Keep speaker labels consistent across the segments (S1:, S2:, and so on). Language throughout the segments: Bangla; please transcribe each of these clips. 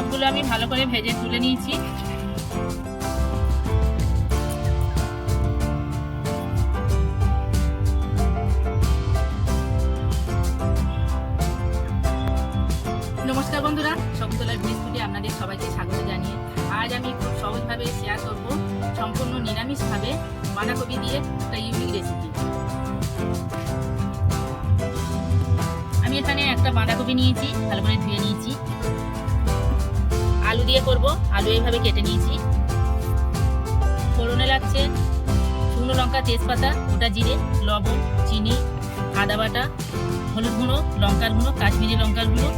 S1: সবগুলো আমি ভালো করে ভেজে তুলে নিয়েছি। নমস্কার বন্ধুরা, শকুন্তলার বিস্কুটে আপনাদের সবাইকে স্বাগত জানিয়ে আজ আমি খুব সহজভাবে শেয়ার করব সম্পূর্ণ নিরামিষভাবে বাঁধাকপি দিয়ে একটা ইউনিক রেসিপি আমি এখানে একটা বাঁধাকপি নিয়েছি, ভালো করে ধুয়ে নিয়েছি। আলু দিয়ে করব। আলু এইভাবে কেটে নিয়েছি। ফোড়নে লাগছে শুকনো লঙ্কা, তেজপাতা, গোটা জিরে, লবণ, চিনি, আদা বাটা, হলুদ গুঁড়ো, লঙ্কার গুঁড়ো, কাশ্মীরি লঙ্কার গুঁড়ো,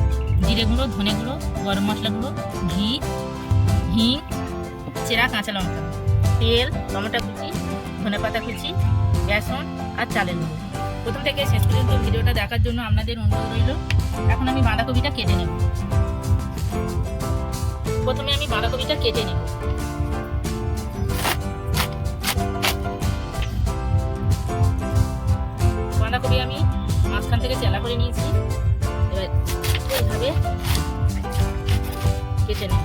S1: জিরে গুঁড়ো, ধনে গুঁড়ো, গরম মশলা গুঁড়ো, ঘি, হিং, চেরা কাঁচা লঙ্কা, তেল, টমেটো কুচি, ধনে পাতা কুচি বেসন আর চালের গুঁড়ো। প্রথম থেকে শেষ পর্যন্ত ভিডিওটা দেখার জন্য আপনাদের অনুরোধ রইল। এখন আমি বাঁধাকপিটা কেটে নেব। প্রথমে আমি বাঁধাকপিটা কেটে নেব। বাঁধাকপি আমি মাঝখান থেকে চেলা করে নিয়েছি। এবার এইভাবে কেটে নেব।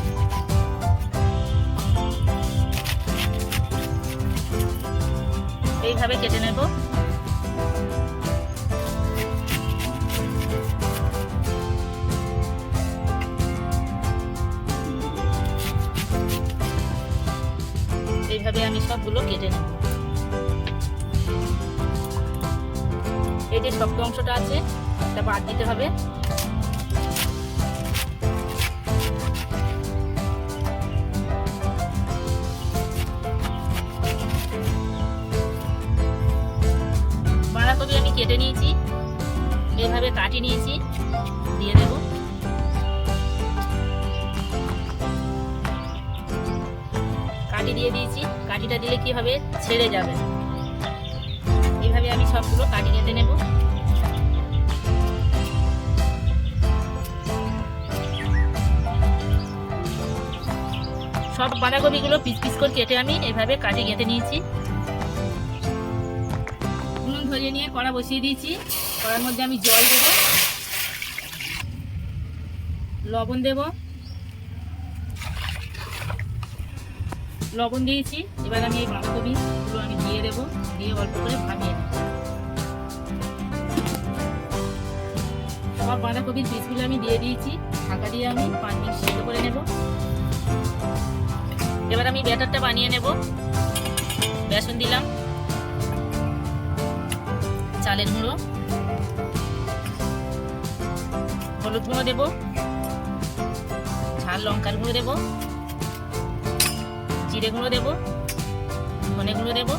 S1: এইভাবে কেটে নেব। এইভাবে আমি সবগুলো কেটে নেব। এই যে শক্ত অংশটা আছে এটা বাদ দিতে হবে। কাটি দিয়ে দিয়েছি। কাটিটা দিলে কি হবে ছেড়ে যাবে? এইভাবে আমি সবগুলো কাটি কেটে নেব। সব বাঁধাকপিগুলো পিস পিস করে কেটে আমি এইভাবে কাটি কেটে নিয়েছি। নুন ধরিয়ে নিয়ে কড়া বসিয়ে দিয়েছি। কড়ার মধ্যে আমি জল দেব। লবণ দেব। লবণ দিয়েছি। এবার আমি এই বাঁধাকপিগুলো আমি দিয়ে দেবো। দিয়ে অল্প করে ভাবিয়ে নেব। সব বাঁধাকপির পিসগুলো আমি দিয়ে দিয়েছি। ঢাকা দিয়ে আমি পাঁচ মিনিট সিদ্ধ করে নেব। এবার আমি ব্যাটারটা বানিয়ে নেব। বেসন দিলাম। চালের গুঁড়ো। হলুদ গুঁড়ো দেব। ঝাল লঙ্কার গুঁড়ো দেব। জিরে গুঁড়ো দেব ধনে গুঁড়ো দেবো,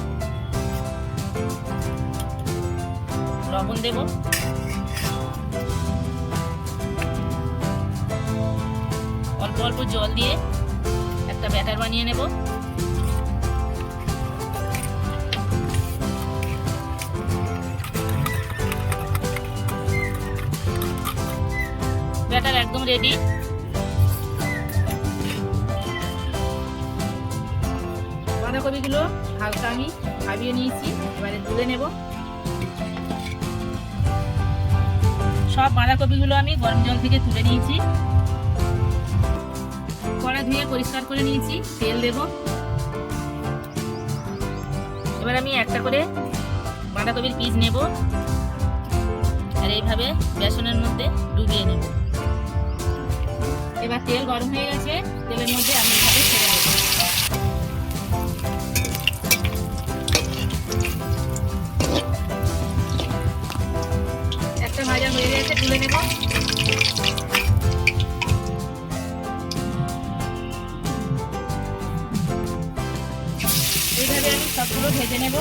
S1: লবণ দেব। অল্প অল্প জল দিয়ে একটা ব্যাটার বানিয়ে নেব। ব্যাটার একদম রেডি বাঁধাকপিগুলো হালকা আমি ভাবিয়ে নিয়েছি, এবারে তুলে নেব। সব বাঁধাকপিগুলো আমি গরম জল থেকে তুলে নিয়েছি। কড়া ধুয়ে পরিষ্কার করে নিয়েছি, তেল দেব। এবার আমি একটা করে বাঁধাকপির পিস নেব। আর এইভাবে বেসনের মধ্যে ডুবিয়ে নেব। এবার তেল গরম হয়ে গেছে, তেলের মধ্যে আমি তুলে এইভাবে আমি সবগুলো ভেজে নেব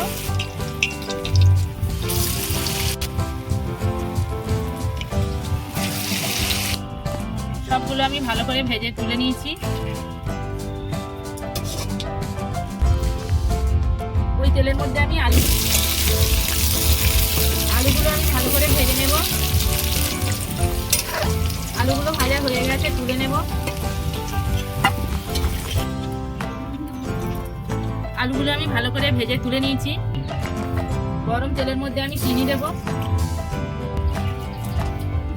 S1: সবগুলো আমি ভালো করে ভেজে তুলে নিয়েছি। ওই তেলের মধ্যে আমি আলু আলুগুলো আমি ভালো করে ভেজে নেব। আলুগুলো ভাজা হয়ে গেছে, তুলে নেব। আলুগুলো আমি ভালো করে ভেজে তুলে নিয়েছি। গরম তেলের মধ্যে আমি চিনি দেব।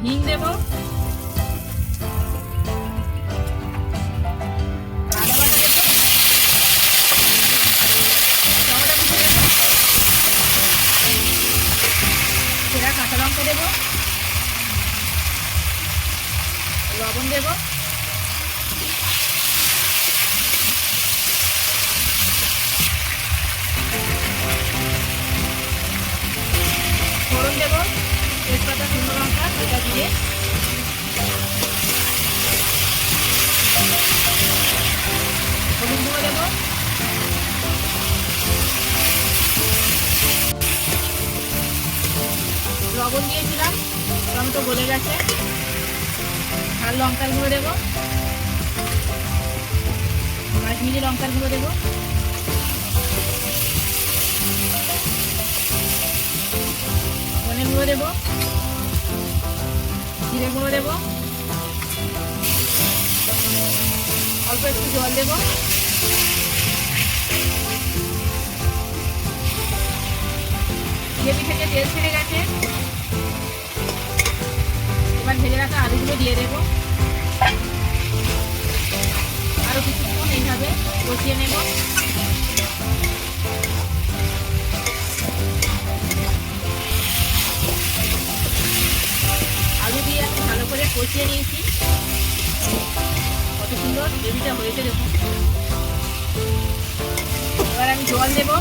S1: হিং দেব। লবণ দিয়েছিলাম টমেটো গলে গেছে। আর লঙ্কার গুঁড়ো দেবো। কাশ্মীরি লঙ্কার গুঁড়ো দেবো। ধনে গুঁড়ো দেবো। জিরে গুঁড়ো দেবো। অল্প একটু জল দেবো। জিলেপি থেকে তেল ছেড়ে গেছে এবার ভেজে রাখা আলুগুলো দিয়ে দেবো। আরও কিছুক্ষণ এইভাবে কষিয়ে নেব। আলু দিয়ে ভালো করে কষিয়ে নিয়েছি। কত সুন্দর গ্রেভিটা হয়েছে দেখুন। এবার আমি জল দেবো।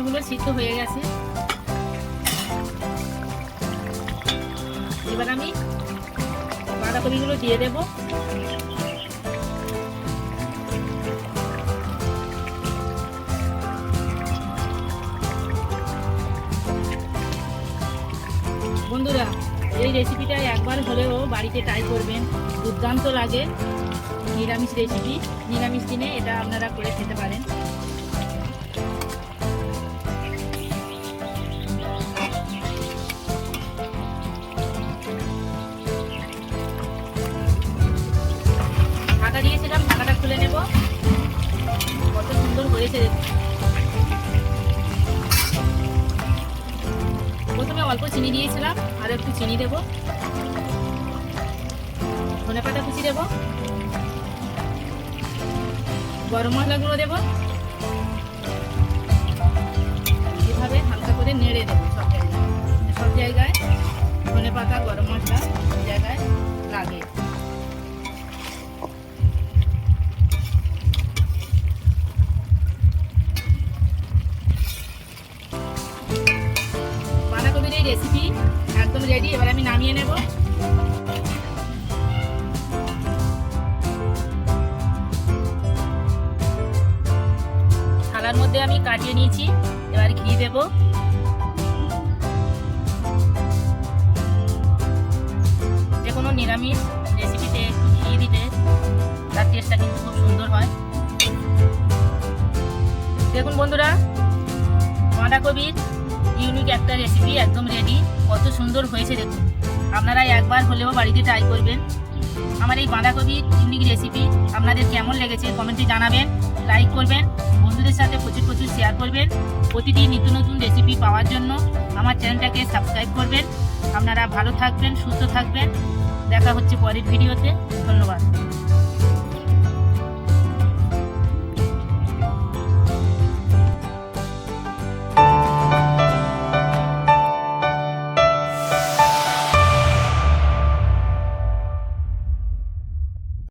S1: আলুগুলো সিদ্ধ হয়ে গেছে। এবার আমি বাঁধাকপিগুলো দিয়ে দেব। বন্ধুরা, এই রেসিপিটা একবার হলেও বাড়িতে ট্রাই করবেন। দুর্দান্ত লাগে। নিরামিষ রেসিপি নিরামিষ দিনে এটা আপনারা করে খেতে পারেন। ঢাকা দিয়েছিলাম ঢাকাটা খুলে নেব। কত সুন্দর হয়েছে প্রথমে অল্প চিনি দিয়েছিলাম, আর একটু চিনি দেবো। ধনে পাতা কুচি দেবো। গরম মশলা গুঁড়ো দেবো। এভাবে হালকা করে নেড়ে দেবো সব জায়গায়। সব জায়গায় ধনে পাতা, গরম মশলা জায়গায় লাগে। রেসিপি একদম রেডি এবার আমি নামিয়ে নেব। থালার মধ্যে আমি কাটিয়ে নিয়েছি, এবার ঘি দেব। যে কোনো নিরামিষ রেসিপিতে ঘি দিতে তার টেস্টটা কিন্তু খুব সুন্দর হয়। দেখুন বন্ধুরা, বাঁধাকপির ইউনিক একটা রেসিপি একদম রেডি কত সুন্দর হয়েছে দেখুন। আপনারা একবার হলেও বাড়িতে ট্রাই করবেন। আমার এই বাঁধাকপির ইউনিক রেসিপি আপনাদের কেমন লেগেছে কমেন্টে জানাবেন। লাইক করবেন, বন্ধুদের সাথে প্রচুর প্রচুর শেয়ার করবেন। প্রতিদিন নিত্য নতুন রেসিপি পাওয়ার জন্য আমার চ্যানেলটাকে সাবস্ক্রাইব করবেন। আপনারা ভালো থাকবেন, সুস্থ থাকবেন। দেখা হচ্ছে পরের ভিডিওতে ধন্যবাদ।